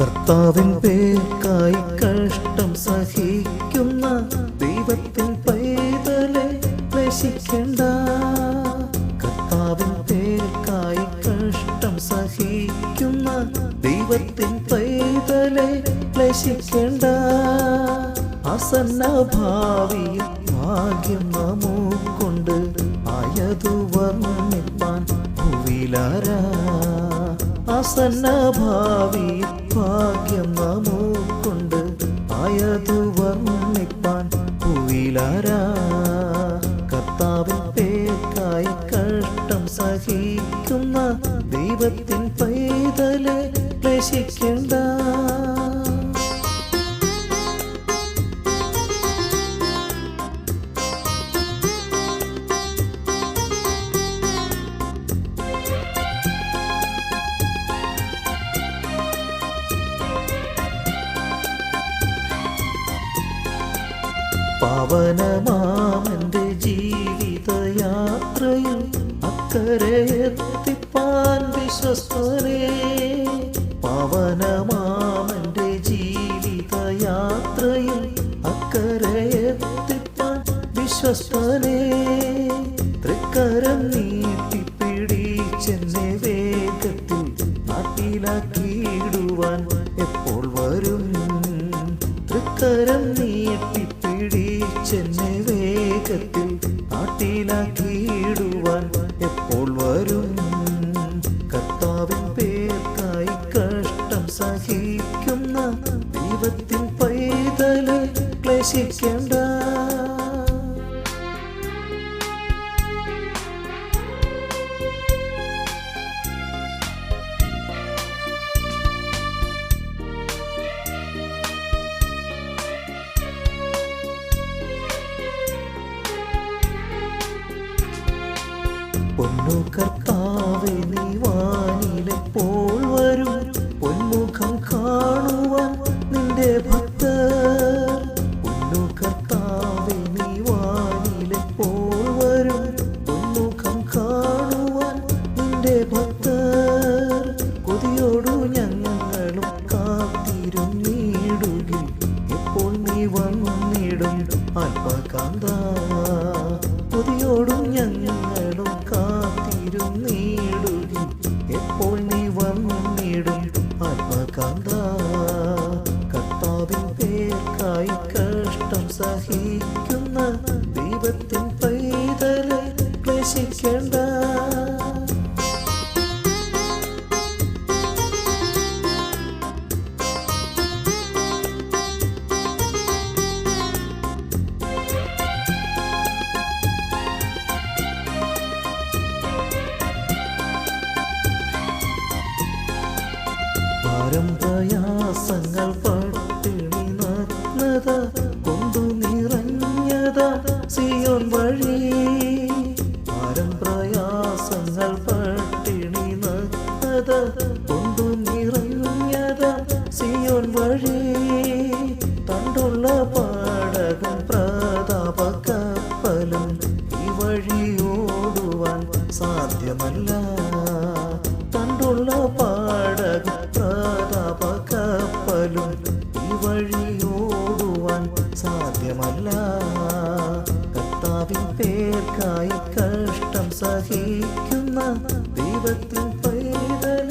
കർത്താവിൻ പേർക്കായി കഷ്ടം സഹിക്കുന്ന ദൈവത്തിൻ പൈതലെ നശിക്കേണ്ട. കർത്താവിൻ പേർക്കായി കഷ്ടം സഹിക്കുന്ന ദൈവത്തിൻ പൈതലെ നശിക്കേണ്ട. അസന്ന ഭാവിയിൽ ഭാഗ്യം നമുക്കൊണ്ട്. ആയതു വർണിപ്പാൻ ഭൂവിലാരാ. ആസന്ന ഭാവി ഭാഗ്യം നാമോ കൊണ്ട് ആയതു വർണിപ്പാൻ പൂവിലാരാ? കർത്താവിൻ പേർക്കായി കഷ്ടം സഹിക്കുന്ന ദൈവത്തിൻ പൈതലെ ക്ലേശിക്കണ്ട പാവനമാമന്റെ ജീവിതയാത്രയിൽ അക്കരെ എത്തിപ്പാൻ വിശ്വസ്തനെ. പവനമാമന്റെ ജീവിതയാത്രയിൽ അക്കരെ എത്തിപ്പാൻ വിശ്വസ്തനെ. തൃക്കരം നീട്ടിപ്പിടിച്ചെന്നെ വേഗത്തിൽ നാട്ടിലാക്കിയിടുവാൻ എപ്പോൾ വരും? തൃക്കരം നീട്ടിപ്പിടിച്ചെന്നെ വേഗത്തിൽ നാട്ടിലാക്കിയിടുവാൻ എപ്പോൾ വരും? കർത്താവിൻ പേർക്കായി കഷ്ടം സഹിക്കുന്ന ദൈവത്തിൻ പൈതൽ ക്ലേശിക്കേണ്ട പൊന്നു കർത്താവെ സഹിക്കുന്ന ദൈവത്തിൻ പൈതലെ ക്ലേശിക്കേണ്ട ഭാരം പ്രയാസങ്ങൾ പട്ടിണി നഗ്നത കൊണ്ടു നിറഞ്ഞത സിയോൻ വഴി. ഭാരം പ്രയാസങ്ങൾ പട്ടിണി നഗ്നത കൊണ്ടു നിറഞ്ഞത സിയോൻ വഴി. തണ്ടുള്ള പാടകം പ്രതാപ കപ്പലും ഈ വഴി ഓടുവാൻ സാധ്യമല്ല. പേർക്കായി കഷ്ടം സഹിക്കുന്ന ദൈവത്തിൽ പൈതല